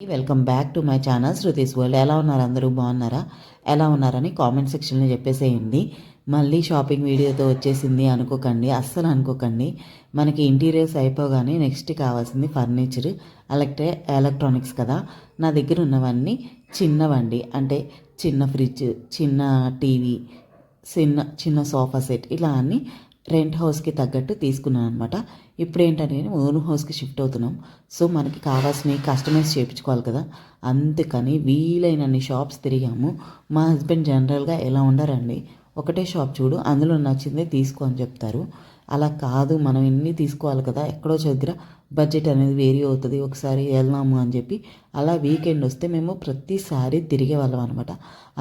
Welcome back to my channel Shruti's world ఎలా ఉన్నారు అందరూ? బాగున్నారా? ఎలా ఉన్నారని కామెంట్ సెక్షన్లో చెప్పేసేయండి. మళ్ళీ షాపింగ్ వీడియోతో వచ్చేసింది అనుకోకండి. అస్సలు అనుకోకండి. మనకి ఇంటీరియర్స్ అయిపోగానే నెక్స్ట్ కావాల్సింది ఫర్నిచర్ అలాగే ఎలక్ట్రానిక్స్ కదా. నా దగ్గర ఉన్నవన్నీ చిన్నవండి. అంటే చిన్న ఫ్రిడ్జ్ చిన్న టీవీ చిన్న చిన్న సోఫా సెట్ ఇలా అన్నీ రెంట్ హౌస్కి తగ్గట్టు తీసుకున్నాను అనమాట ఇప్పుడు ఏంటంటే ఓన్ హౌస్కి షిఫ్ట్ అవుతున్నాం. సో మనకి కావాల్సినవి కస్టమైజ్ చేయించుకోవాలి కదా. అందుకని వీలైనన్ని షాప్స్ తిరిగాము. మా హస్బెండ్ జనరల్గా ఎలా ఉండరండి? ఒకటే షాప్ చూడు అందులో నచ్చిందే తీసుకో అని చెప్తారు. అలా కాదు మనం ఎన్ని తీసుకోవాలి కదా? ఎక్కడో దగ్గర బడ్జెట్ అనేది వేరీ అవుతుంది ఒకసారి వెళ్దాము అని చెప్పి అలా వీకెండ్ వస్తే మేము ప్రతిసారి తిరిగే వాళ్ళం అనమాట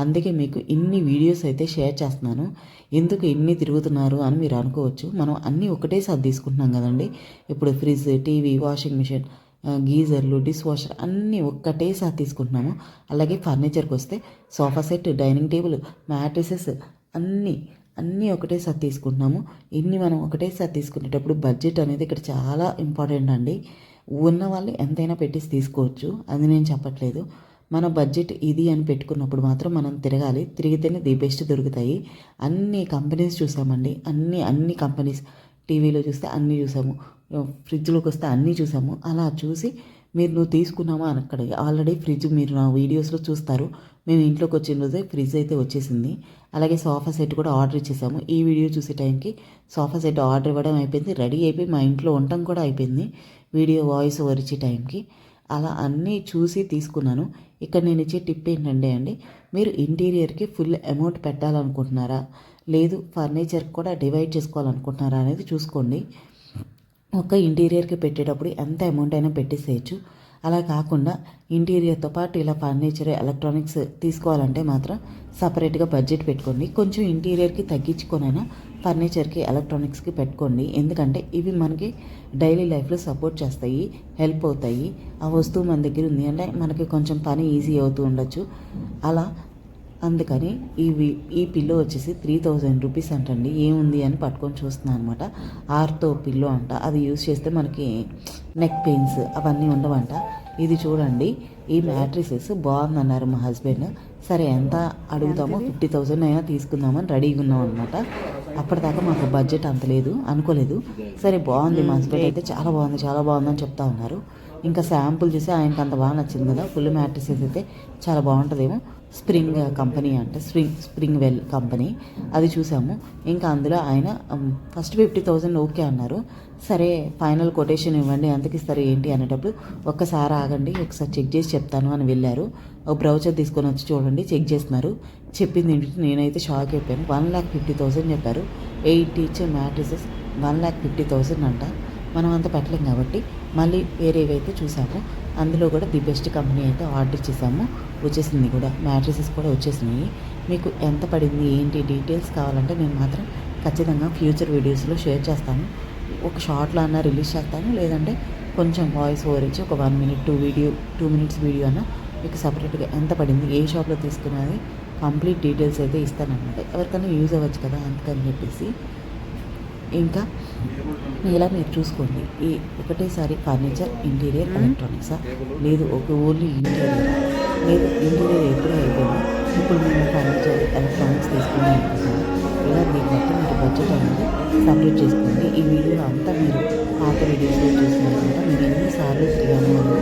అందుకే మీకు ఇన్ని వీడియోస్ అయితే షేర్ చేస్తున్నాను. ఎందుకు ఇన్ని తిరుగుతున్నారు అని మీరు అనుకోవచ్చు. మనం అన్నీ ఒకటేసారి తీసుకుంటున్నాం కదండి. ఇప్పుడు ఫ్రిడ్జ్ టీవీ వాషింగ్ మిషన్ గీజర్లు డిష్ వాషర్ అన్నీ ఒక్కటేసారి తీసుకుంటున్నాము. అలాగే ఫర్నిచర్కి వస్తే sofa set dining table mattresses అన్నీ అన్నీ ఒకటేసారి తీసుకుంటున్నాము. ఇన్ని మనం ఒకటేసారి తీసుకునేటప్పుడు బడ్జెట్ అనేది ఇక్కడ చాలా ఇంపార్టెంట్ అండి. ఉన్న వాళ్ళు ఎంతైనా పెట్టేసి తీసుకోవచ్చు. అది నేను చెప్పట్లేదు. మన బడ్జెట్ ఇది అని పెట్టుకున్నప్పుడు మాత్రం మనం తిరగాలి. తిరిగితేనే ది బెస్ట్ దొరుకుతాయి. అన్ని కంపెనీస్ చూసామండి. అన్ని అన్ని కంపెనీస్ టీవీలో చూస్తే అన్నీ చూసాము. ఫ్రిడ్జ్లోకి వస్తే అన్నీ చూసాము. అలా చూసి మీరు నువ్వు తీసుకున్నావా అని అక్కడ ఆల్రెడీ ఫ్రిడ్జ్ మీరు నా వీడియోస్లో చూస్తారు. మేము ఇంట్లోకి వచ్చిన రోజే ఫ్రిడ్జ్ అయితే వచ్చేసింది. అలాగే సోఫా సెట్ కూడా ఆర్డర్ ఇచ్చేసాము. ఈ వీడియో చూసే టైంకి సోఫా సెట్ ఆర్డర్ ఇవ్వడం అయిపోయింది. రెడీ అయిపోయి మా ఇంట్లో ఉండటం కూడా అయిపోయింది. వీడియో వాయిస్ ఓవర్ ఇచ్చే టైంకి. అలా అన్నీ చూసి తీసుకున్నాను. ఇక్కడ నేను ఇచ్చే టిప్ ఏంటంటే అండి మీరు ఇంటీరియర్కి ఫుల్ అమౌంట్ పెట్టాలనుకుంటున్నారా? లేదు ఫర్నిచర్ కూడా డివైడ్ చేసుకోవాలనుకుంటున్నారా అనేది చూసుకోండి. ఒక ఇంటీరియర్కి పెట్టేటప్పుడు ఎంత అమౌంట్ అయినా పెట్టేసేయచ్చు. అలా కాకుండా ఇంటీరియర్తో పాటు ఇలా ఫర్నిచర్ ఎలక్ట్రానిక్స్ తీసుకోవాలంటే మాత్రం సపరేట్గా బడ్జెట్ పెట్టుకోండి. కొంచెం ఇంటీరియర్కి తగ్గించుకొనైనా ఫర్నిచర్కి ఎలక్ట్రానిక్స్కి పెట్టుకోండి. ఎందుకంటే ఇవి మనకి డైలీ లైఫ్లో సపోర్ట్ చేస్తాయి హెల్ప్ అవుతాయి. ఆ వస్తువు మన దగ్గర ఉంది అంటే మనకి కొంచెం పని ఈజీ అవుతూ ఉండొచ్చు. అలా అందుకని ఇవి ఈ పిల్లో వచ్చేసి త్రీ థౌజండ్ రూపీస్ అంటండి. ఏముంది అని పట్టుకొని చూస్తున్నాను అనమాట ఆర్తో పిల్లో అంట. అది యూస్ చేస్తే మనకి నెక్ పెయిన్స్ అవన్నీ ఉండవంట. ఇది చూడండి. ఈ మ్యాట్రిసెస్ బాగుందన్నారు మా హస్బెండ్. సరే ఎంత అడుగుతామో ఫిఫ్టీ థౌజండ్ అయినా తీసుకుందామని రెడీగా ఉన్నాం అనమాట అప్పటిదాకా మాకు బడ్జెట్ అంత లేదు అనుకోలేదు. సరే బాగుంది మా హస్బెండ్ అయితే చాలా బాగుంది చాలా బాగుందని చెప్తా ఉన్నారు. ఇంకా శాంపుల్ చూసి ఆయనకి అంత బాగా నచ్చింది కదా ఫుల్ మ్యాట్రిసెస్ అయితే చాలా బాగుంటుందేమో. స్ప్రింగ్ కంపెనీ అంటే స్ప్రింగ్ స్ప్రింగ్ వెల్ కంపెనీ. అది చూసాము. ఇంకా అందులో ఆయన ఫస్ట్ ఫిఫ్టీ థౌజండ్ ఓకే అన్నారు. సరే ఫైనల్ కొటేషన్ ఇవ్వండి ఎంతకి ఇస్తారు ఏంటి అనేటప్పుడు ఒక్కసారి ఆగండి ఒకసారి చెక్ చేసి చెప్తాను అని వెళ్ళారు. ఒక బ్రౌచర్ తీసుకొని వచ్చి చూడండి చెక్ చేస్తున్నారు. చెప్పింది ఏంటి నేనైతే షాక్ అయిపోయాను. వన్ ల్యాక్ ఫిఫ్టీ థౌసండ్ చెప్పారు. Eight teacher mattresses one lakh fifty thousand అంట. మనం అంత పెట్టలేం కాబట్టి మళ్ళీ వేరేవైతే చూసాము అందులో కూడా ది బెస్ట్ కంపెనీ అయితే ఆర్డర్ చేసాము వచ్చేసింది కూడా. మ్యాట్రిసెస్ కూడా వచ్చేసినాయి. మీకు ఎంత పడింది ఏంటి డీటెయిల్స్ కావాలంటే నేను మాత్రం ఖచ్చితంగా ఫ్యూచర్ వీడియోస్లో షేర్ చేస్తాను. ఒక షార్ట్లో అన్నా రిలీజ్ చేస్తాను. లేదంటే కొంచెం వాయిస్ ఓవర్ ఇచ్చి ఒక one minute two video two minutes video అన్న మీకు సపరేట్గా ఎంత పడింది ఏ షాప్లో తీసుకున్నది కంప్లీట్ డీటెయిల్స్ అయితే ఇస్తానన్నమాట. ఎవరికైనా యూజ్ అవ్వచ్చు కదా అందుకని చెప్పేసి. ఇంకా ఇలా మీరు చూసుకోండి. ఈ ఒకటేసారి ఫర్నిచర్ ఇంటీరియర్ ఎలక్ట్రానిక్సా? లేదు ఒక ఓన్లీ ఇంటీరియర్. లేదు ఇంటీరియర్ ఎప్పుడూ అయిపోయింది. ఇప్పుడు మేము ఫర్నిచర్ ఎలక్ట్రానిక్స్ తీసుకుని అనుకుంటున్నాం. ఇలా దీన్ని బట్టి మీరు బడ్జెట్ అనేది సపరేట్ చేసుకోండి. ఈ వీడియో అంతా మీరు పాత వీడియోస్లో చూసినట్టు మీరు ఎన్నిసార్లు తిరిగాను అని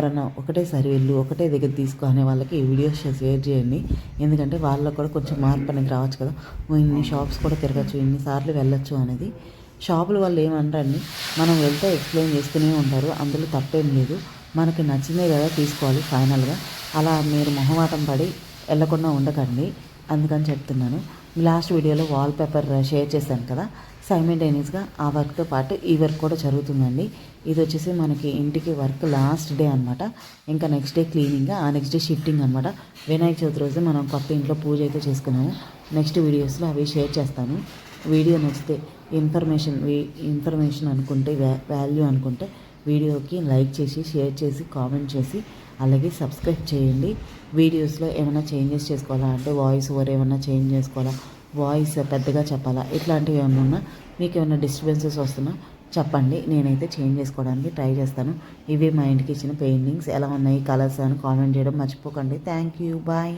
ఎవరైనా ఒకటేసారి వెళ్ళు ఒకటే దగ్గర తీసుకో అనే వాళ్ళకి ఈ వీడియోస్ షేర్ చేయండి. ఎందుకంటే వాళ్ళకు కూడా కొంచెం మార్పు అనేది రావచ్చు కదా. ఇన్ని షాప్స్ కూడా తిరగచ్చు ఇన్నిసార్లు వెళ్ళొచ్చు అనేది. షాపుల వాళ్ళు ఏమంటారండి? మనం వెళ్తే ఎక్స్ప్లెయిన్ చేస్తూనే ఉంటారు అందులో తప్పేం లేదు. మనకి నచ్చిందే కదా తీసుకోవాలి ఫైనల్గా అలా మీరు మొహమాటం పడి వెళ్ళకుండా ఉండకండి. అందుకని చెప్తున్నాను. లాస్ట్ వీడియోలో వాల్ పేపర్ షేర్ చేశాను కదా. సైమిల్టేనియస్గా ఆ వర్క్తో పాటు ఈ వర్క్ కూడా జరుగుతుందండి. ఇది వచ్చేసి మనకి ఇంటికి వర్క్ లాస్ట్ డే అనమాట ఇంకా నెక్స్ట్ డే క్లీనింగ్ ఆ నెక్స్ట్ డే షిఫ్టింగ్ అనమాట వినాయక చవితి రోజు మనం కొత్త ఇంట్లో పూజ అయితే చేసుకున్నాము. నెక్స్ట్ వీడియోస్లో అవి షేర్ చేస్తాను. వీడియో నచ్చితే ఇన్ఫర్మేషన్ ఇన్ఫర్మేషన్ అనుకుంటే వాల్యూ అనుకుంటే వీడియోకి లైక్ చేసి షేర్ చేసి కామెంట్ చేసి అలాగే సబ్స్క్రైబ్ చేయండి. వీడియోస్లో ఏమైనా చేంజెస్ చేసుకోవాలా అంటే వాయిస్ ఓవర్ ఏమైనా చేంజ్ చేసుకోవాలా? వాయిస్ పెద్దగా చెప్పాలా? ఇట్లాంటివి ఏమైనా ఉన్నా మీకు ఏమైనా డిస్టర్బెన్సెస్ వస్తున్నా చెప్పండి. నేనైతే చేంజ్ చేసుకోవడానికి ట్రై చేస్తాను. ఇవి మా ఇంటికి ఇచ్చిన పెయింటింగ్స్ ఎలా ఉన్నాయి? కలర్స్ అని కామెంట్ చేయడం మర్చిపోకండి. Thank you bye